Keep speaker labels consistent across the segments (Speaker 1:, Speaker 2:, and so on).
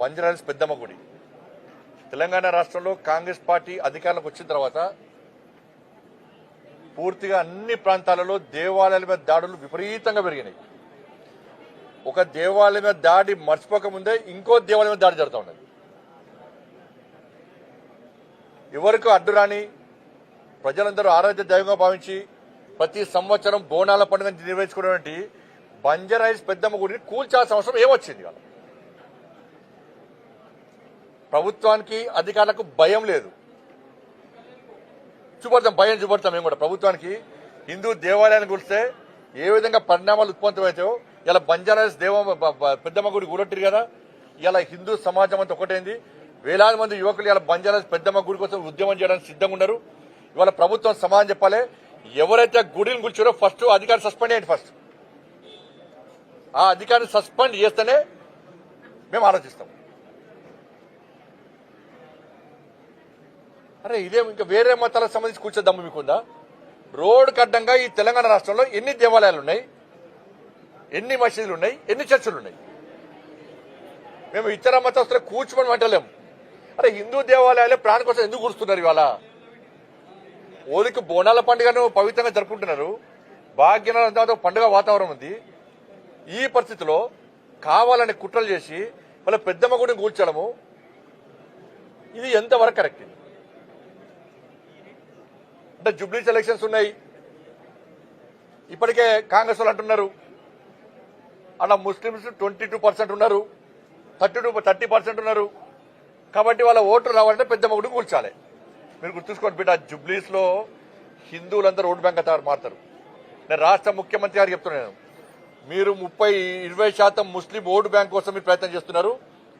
Speaker 1: బంజరాయిల్స్ పెద్దమ్మ గుడి తెలంగాణ రాష్ట్రంలో కాంగ్రెస్ పార్టీ అధికారంలోకి వచ్చిన తర్వాత పూర్తిగా అన్ని ప్రాంతాలలో దేవాలయాల మీద దాడులు విపరీతంగా పెరిగినాయి. ఒక దేవాలయం మీద దాడి మర్చిపోక ముందే ఇంకో దేవాలయం మీద దాడి జరుగుతూ ఉన్నది. ఎవరికి అడ్డు రాని ప్రజలందరూ ఆరాధ్య దైవంగా భావించి ప్రతి సంవత్సరం బోనాల పండుగ నిర్వహించుకున్నటువంటి బంజరాయిస్ పెద్దమ్మ గుడిని కూల్చాల్సిన అవసరం ఏమొచ్చింది వాళ్ళు ప్రభుత్వానికి అధికారులకు భయం లేదు. చూపడతాం భయం చూపడతాం మేము కూడా. ప్రభుత్వానికి హిందూ దేవాలయాన్ని గురిస్తే ఏ విధంగా పరిణామాలు ఉత్పన్నమవుతాయో ఇలా బంజారాస్ దేవ పెద్దమ్మ గుడి కూడట్టిరు కదా ఇలా హిందూ సమాజం అంతా ఒకటైంది. వేలాది మంది యువకులు ఇలా బంజారాస్ పెద్దమ్మ గుడి కోసం ఉద్యమం చేయడానికి సిద్ధంగా ఉన్నారు. ఇవాళ ప్రభుత్వం సమాధానం చెప్పాలి. ఎవరైతే గుడిని కూర్చోరో ఫస్ట్ అధికారి సస్పెండ్ చేయండి ఫస్ట్. ఆ అధికారిని సస్పెండ్ చేస్తేనే మేము ఆలోచిస్తాం. అరే ఇదే ఇంకా వేరే మతాలకు సంబంధించి కూర్చో మీకుందా? రోడ్డు కడ్డంగా ఈ తెలంగాణ రాష్ట్రంలో ఎన్ని దేవాలయాలు ఉన్నాయి ఎన్ని మసీదులు ఉన్నాయి ఎన్ని చర్చలు ఉన్నాయి మేము ఇతర మతస్తులు కూర్చోమని అంటలేము అరే హిందూ దేవాలయాలే ప్రాణ కోసం ఎందుకు కూర్చున్నారు ఇవాళ? ఓలికి బోనాల పండుగను పవిత్రంగా జరుపుకుంటున్నారు. భాగ్యనగరం పండుగ వాతావరణం ఉంది. ఈ పరిస్థితిలో కావాలని కుట్రలు చేసి వాళ్ళ పెద్దమ్మ గుడిని కూర్చోడము ఇది ఎంతవరకు కరెక్ట్? అంటే జూబ్లీస్ ఎలక్షన్స్ ఉన్నాయి. ఇప్పటికే కాంగ్రెస్ వాళ్ళు అంటున్నారు. అలా ముస్లిమ్స్ ట్వంటీ టూ పర్సెంట్ ఉన్నారు. థర్టీ టూ థర్టీ పర్సెంట్ ఉన్నారు. కాబట్టి వాళ్ళ ఓట్లు రావాలంటే పెద్ద మొగుడు కూర్చాలి. మీరు గుర్తుంచుకోండి బిడ్డ జుబ్లీస్లో హిందువులందరూ ఓటు బ్యాంక్ అవుతారు మారుతారు. నేను రాష్ట్ర ముఖ్యమంత్రి గారు చెప్తున్నాను మీరు ముప్పై ఇరవై శాతం ముస్లిం ఓటు బ్యాంక్ కోసం మీరు ప్రయత్నం చేస్తున్నారు.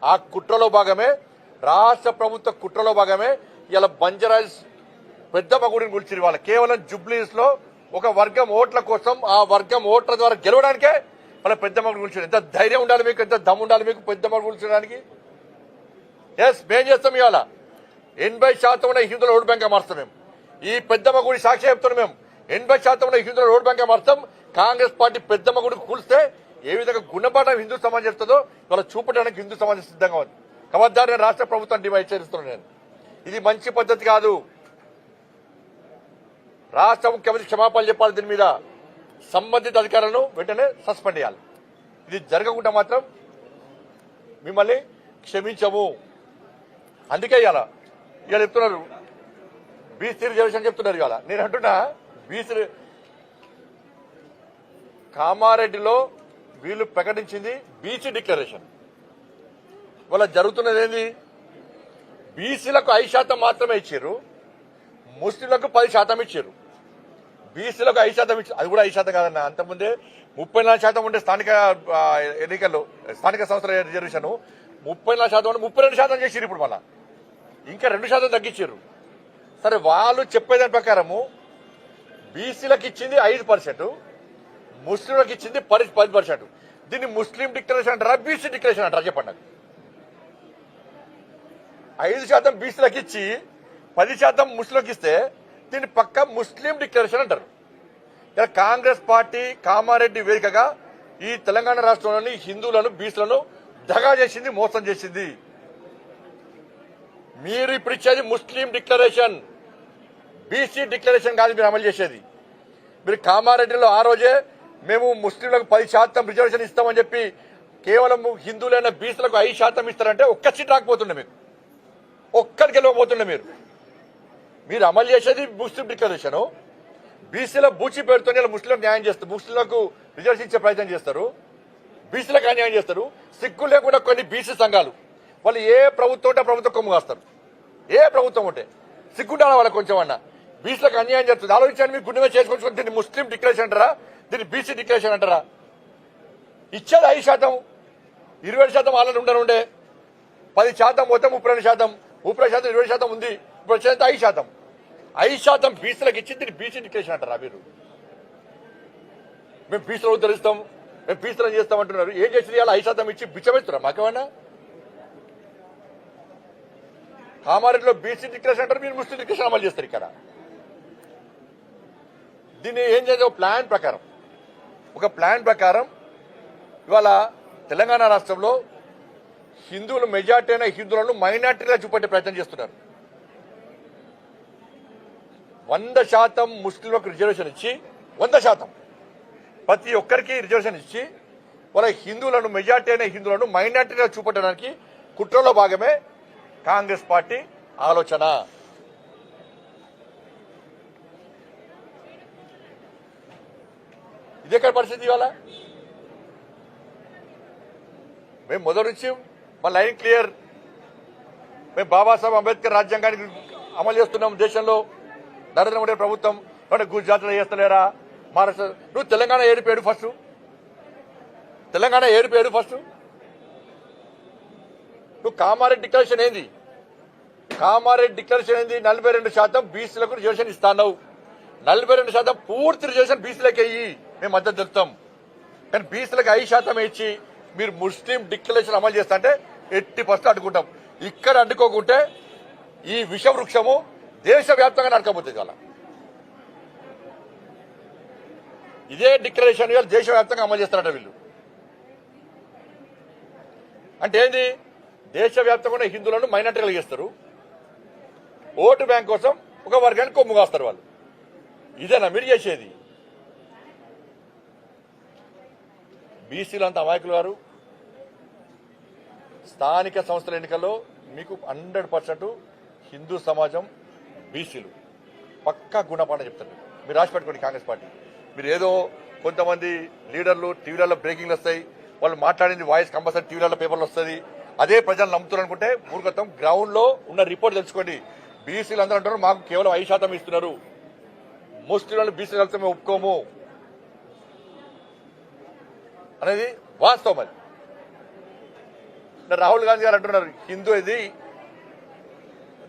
Speaker 1: ఆ కుట్రలో భాగమే రాష్ట్ర ప్రభుత్వ కుట్రలో భాగమే ఇలా బంజరాజ్ పెద్ద గుడిని గురించి వాళ్ళ. కేవలం జుబ్లీస్లో ఒక వర్గం ఓట్ల కోసం ఆ వర్గం ఓట్ల ద్వారా గెలవడానికే వాళ్ళ పెద్ద మగుడు గురించి ఎంత ధైర్యం ఉండాలి మీకు ఎంత దమ్ము ఉండాలి మీకు పెద్ద మగుడు ఎస్ మేం చేస్తాం ఇవాళ. ఎనభై శాతం ఉన్న హిందువుల ఓటు బ్యాంక్ మారుస్తాం మేము. ఈ పెద్దమ్మ గుడి సాక్షి చెప్తున్నాం మేము. ఎనభై శాతం ఉన్న హిందువుల ఓటు బ్యాంక్ మారుస్తాం. కాంగ్రెస్ పార్టీ పెద్దమ్మ గుడికి కూలిస్తే ఏ విధంగా గుణపాఠం హిందూ సమాజం చేస్తుందో వాళ్ళ చూపడానికి హిందూ సమాజం సిద్ధంగా ఉంది. కబద్దారు రాష్ట్ర ప్రభుత్వం డిమాండ్ చేస్తున్నాను నేను. ఇది మంచి పద్ధతి కాదు. రాష్ట్ర ముఖ్యమంత్రి క్షమాపణ చెప్పాలి దీని మీద సంబంధిత అధికారులను వెంటనే సస్పెండ్ చేయాలి. ఇది జరగకుండా మాత్రం మిమ్మల్ని క్షమించము. అందుకే ఇవాళ ఇవాళ చెప్తున్నారు. బీసీ రిజర్వేషన్ చెప్తున్నారు ఇవాళ. నేను అంటున్నా బీసీ కామారెడ్డిలో వీళ్ళు ప్రకటించింది బీసీ డిక్లరేషన్. ఇవాళ జరుగుతున్నది ఏంది? బీసీలకు ఐదు శాతం మాత్రమే ఇచ్చారు. ముస్లింలకు పది శాతం ఇచ్చారు. బీసీలకు ఐదు శాతం ఇచ్చి అది కూడా ఐదు శాతం కాదన్న. అంతకుముందే ముప్పై నాలుగు శాతం ఉండే స్థానిక ఎన్నికల్లో స్థానిక సంస్థల రిజర్వేషన్ ముప్పై నాలుగు శాతం ఉంటే ముప్పై రెండు శాతం చేసిరు ఇప్పుడు మళ్ళా. ఇంకా రెండు శాతం తగ్గించారు సరే వాళ్ళు చెప్పేదాని ప్రకారము బీసీలకు ఇచ్చింది ఐదు పర్సెంట్ ముస్లింలకు ఇచ్చింది పది పది పర్సెంట్. దీన్ని ముస్లిం డిక్లరేషన్ అంటారా బీసీ డిక్లరేషన్ అంటారా చెప్పండి నాకు. ఐదు శాతం బీసీలకు ఇచ్చి పది శాతం ముస్లింలకు ఇస్తే దీన్ని పక్క ముస్లిం డిక్లరేషన్ అంటారు. ఇలా కాంగ్రెస్ పార్టీ కామారెడ్డి వేదికగా ఈ తెలంగాణ రాష్ట్రంలోని హిందువులను బీచ్లను దగా చేసింది మోసం చేసింది. మీరు ఇప్పుడు ఇచ్చేది ముస్లిం డిక్లరేషన్ బీసీ డిక్లరేషన్ కాదు మీరు అమలు చేసేది. మీరు కామారెడ్డిలో ఆ రోజే మేము ముస్లింలకు పది శాతం రిజర్వేషన్ ఇస్తామని చెప్పి కేవలం హిందువులైన బీసీలకు ఐదు శాతం ఇస్తారంటే ఒక్క సీట్ రాకపోతుండే మీకు ఒక్కరికి వెళ్ళకపోతుండే మీరు. మీరు అమలు చేసేది ముస్లిం డిక్లరేషన్ బీసీల బూచి పేరుతో ముస్లింలకు న్యాయం చేస్తారు. ముస్లింలకు రిజర్వేషన్ ఇచ్చే ప్రయత్నం చేస్తారు. బీసీలకు అన్యాయం చేస్తారు. సిగ్గు లేకుండా కొన్ని బీసీ సంఘాలు వాళ్ళు ఏ ప్రభుత్వం ఉంటే ప్రభుత్వం కొమ్ము కాస్తారు. ఏ ప్రభుత్వం ఉంటే సిగ్గుండాలి వాళ్ళకి కొంచెం అన్న బీసీలకు అన్యాయం చేస్తుంది ఆలోచించండి మీరు గుండె చేసుకొని దీన్ని ముస్లిం డిక్లరేషన్ అంటారా? దీన్ని బీసీ డిక్లరేషన్ అంటారా? ఇచ్చేది ఐదు శాతం. ఇరవై శాతం ఆల్రెడీ ఉండను ఉండే. పది శాతం పోతే ముప్పై రెండు శాతం. ముప్పై శాతం ఇరవై శాతం ఉంది. ఇప్పుడు శాతం ఐదు శాతం. ఐదు శాతం బీసీలకు ఇచ్చింది బీసీ డిక్లరేషన్ అంటారా మీరు? మేము బీసీలో ధరిస్తాం మేము బీసీలను చేస్తాం అంటున్నారు. ఏం చేసి ఇవాళ ఐదు శాతం ఇచ్చి బిచ్చమెత్తురా మాకేమన్నా? కామారెడ్డిలో బీసీ డిక్లరేషన్ అంటారు మీరు ముస్లిం డిక్లరేషన్ అమలు చేస్తారు ఇక్కడ. దీన్ని ఏం చేయాలి? ప్లాన్ ప్రకారం. ఒక ప్లాన్ ప్రకారం ఇవాళ తెలంగాణ రాష్ట్రంలో హిందువులు మెజార్టీ అయిన హిందువులను మైనార్టీగా చూపెట్టే ప్రయత్నం చేస్తున్నారు. వంద శాతం ముస్లింలకు రిజర్వేషన్ ఇచ్చి వంద శాతం. ప్రతి ఒక్కరికి రిజర్వేషన్ ఇచ్చి వాళ్ళ హిందువులను మెజార్టీ అయిన హిందువులను మైనార్టీగా చూపెట్టడానికి కుట్రలో భాగమే కాంగ్రెస్ పార్టీ ఆలోచన. ఇది ఎక్కడ పరిస్థితి ఇవాళ? మేము మొదటి నుంచి మా లైన్ క్లియర్. మేము బాబాసాహెబ్ అంబేద్కర్ రాజ్యాంగానికి అమలు చేస్తున్నాం దేశంలో. నరేంద్ర మోడీ ప్రభుత్వం గుజరాత్లో చేస్తలేరా? మహారాష్ట్ర నువ్వు తెలంగాణ ఏడిపోయాడు ఫస్ట్ తెలంగాణ ఏడిపోయాడు ఫస్ట్ నువ్వు కామారెడ్డి డిక్లరేషన్ ఏంది? కామారెడ్డి డిక్లరేషన్ ఏంది? నలభై రెండు శాతం బీసీలకు రిజర్వేషన్ ఇస్తాను నలభై రెండు శాతం పూర్తి రిజర్వేషన్ బీసీలకు అయ్యి మేము మద్దతు తెలుపుతాం. కానీ బీసీలకు ఐదు శాతం ఇచ్చి మీరు ముస్లిం డిక్లరేషన్ అమలు చేస్తా అంటే ఎట్టి ఫస్ట్ అడ్డుకుంటాం. ఇక్కడ అడ్డుకోకుంటే ఈ విషవృక్షము దేశవ్యాప్తంగా నడకపోతుంది చాలా. ఇదే డిక్లరేషన్ ఇవాళ దేశవ్యాప్తంగా అమలు చేస్తారట వీళ్ళు. అంటే ఏంది? దేశవ్యాప్తంగా ఉన్న హిందువులను మైనార్టీలు చేస్తారు. ఓటు బ్యాంక్ కోసం ఒక వర్గానికి కొమ్ము కాస్తారు వాళ్ళు. ఇదేనా మీరు చేసేది? బీసీలు అంత అమాయకులు గారు స్థానిక సంస్థల ఎన్నికల్లో మీకు హండ్రెడ్ పర్సెంట్ హిందూ సమాజం బీసీలు. పక్కా గుణపాఠం చెప్తారు మీరు రాసి పెట్టుకోండి కాంగ్రెస్ పార్టీ. మీరు ఏదో కొంతమంది లీడర్లు టీవీలలో బ్రేకింగ్లు వస్తాయి. వాళ్ళు మాట్లాడింది వాయిస్ కంపల్సరీ టీవీలలో పేపర్లు వస్తుంది. అదే ప్రజలు నమ్ముతున్నారు అనుకుంటే మూర్ఖత్వం గ్రౌండ్లో ఉన్న రిపోర్ట్ తెలుసుకోండి. బీసీలు అందరూ అంటారు మాకు కేవలం ఐదు శాతం ఇస్తున్నారు. ముస్లింలను బీసీలు కలిసి మేము ఒప్పుకోము. అనేది వాస్తవం అది. రాహుల్ గాంధీ గారు అంటున్నారు హిందూ ఇది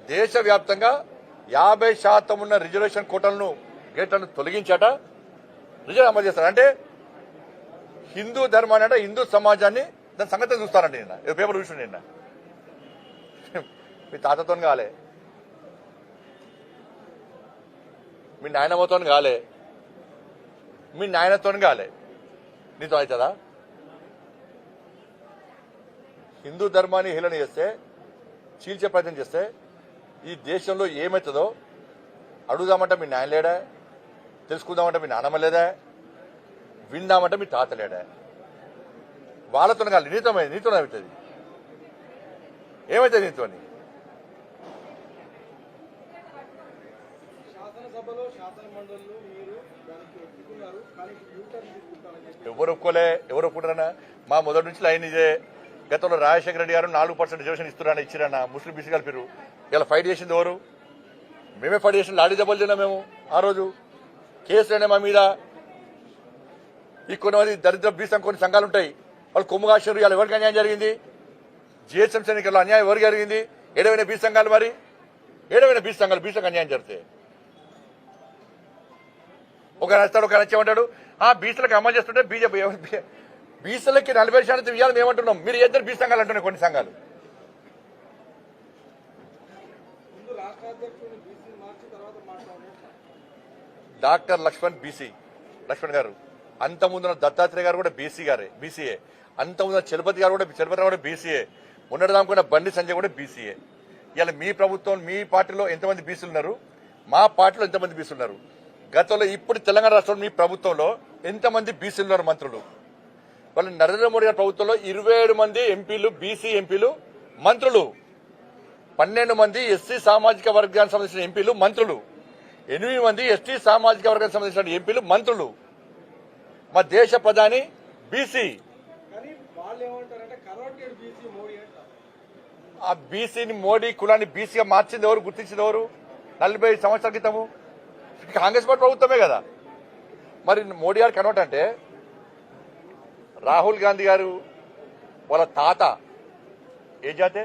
Speaker 1: దేశవ్యాప్తంగా యాభై శాతం ఉన్న రిజర్వేషన్ కోటలను గేట్లను తొలగించాట. రిజర్వ్ అమలు చేస్తారు? అంటే హిందూ ధర్మాన్ని అంటే హిందూ సమాజాన్ని దాని సంగతి చూస్తారండి నిన్న. ఏదో పేపర్ చూసి నిన్న. మీ తాతతో కాలే. మీ నాయనమ్మతో కాలే. మీ నాయనతో కాలే. నీతో అవుతుందా? హిందూ ధర్మాన్ని హీలన చేస్తే చీల్చే ప్రయత్నం చేస్తే ఈ దేశంలో ఏమవుతుందో అడుగుదామంటే మీ నాయన లేడా? తెలుసుకుందామంటే మీ నాన్నమ్మ లేదా? విందామంటే మీ తాత లేడా? వాళ్ళతో కాదు నీతో నీతో అవుతుంది. ఏమవుతుంది నీతో ఎవరు ఒప్పుకోలే? ఎవరు ఒప్పుకుంటారన్నా? మా మొదటి నుంచి లైన్ ఇదే. గతంలో రాజశేఖర రెడ్డి గారు నాలుగు పర్సెంట్ రిజర్వేషన్ ఇస్తున్నారని ఇచ్చిరన్న ముస్లిం బీసీ కలిపిరు ఇలా ఫైట్ చేసింది ఎవరు? మేమే ఫైట్ చేసిన లాడీ దెబ్బలు తిన్నాం మేము ఆ రోజు. కేసులనే మా మీద. ఈ కొంతమంది దరిద్ర బీసం కొన్ని సంఘాలు ఉంటాయి. వాళ్ళు కొమ్ము కాశారు ఇలా ఎవరికి అన్యాయం జరిగింది? జిహెచ్ఎంసీ ఎన్నికల్లో అన్యాయం ఎవరికి జరిగింది? ఏడవైన బీ సంఘాలు మరి? ఏడవైన బీ సంఘాలు బీ సంఘం అన్యాయం జరిగితే. ఒక రాస్తాడు ఒక నచ్చేమంటాడు ఆ బీసీలకు అమలు చేస్తుంటే బీజేపీ బీసీలకి నలభై శాతం ఇవ్వాలని ఏమంటున్నాం? మీరు ఇద్దరు బీ సంఘాలు అంటున్నాయి కొన్ని సంఘాలు.
Speaker 2: ముందు BC
Speaker 1: doctor Laxman BC Laxman గారు. అంత ముందున్న దత్తాత్రేయ గారు కూడా బీసీ గారే బీసీఏ అంత ముందున్న చలపతి గారు కూడా చలపతి కూడా బీసీఏ ఉన్నదాముకున్న బండి సంజయ్ కూడా బీసీఏ ఇలా మీ ప్రభుత్వం మీ పార్టీలో ఎంతమంది బీసీలు ఉన్నారు? మా పార్టీలో ఎంతమంది బీసీలు ఉన్నారు? గతంలో ఇప్పుడు తెలంగాణ రాష్ట్రంలో మీ ప్రభుత్వంలో ఎంతమంది బీసీలు ఉన్నారు మంత్రులు? వాళ్ళు నరేంద్ర మోడీ గారి ప్రభుత్వంలో ఇరవై ఏడు మంది ఎంపీలు బీసీ ఎంపీలు మంత్రులు. పన్నెండు మంది ఎస్సీ సామాజిక వర్గానికి సంబంధించిన ఎంపీలు మంత్రులు. ఎనిమిది మంది ఎస్టీ సామాజిక వర్గానికి సంబంధించిన ఎంపీలు మంత్రులు. మా దేశ ప్రధాని బీసీ. ఆ బీసీని మోడీ కులాన్ని బీసీగా మార్చింది ఎవరు గుర్తించింది ఎవరు? నలభై సంవత్సరాల క్రితము. కాంగ్రెస్ పార్టీ ప్రభుత్వమే కదా. మరి మోడీ గారు కన్వర్ట్ అంటే రాహుల్ గాంధీ గారు వాళ్ళ తాత ఏ జాతే?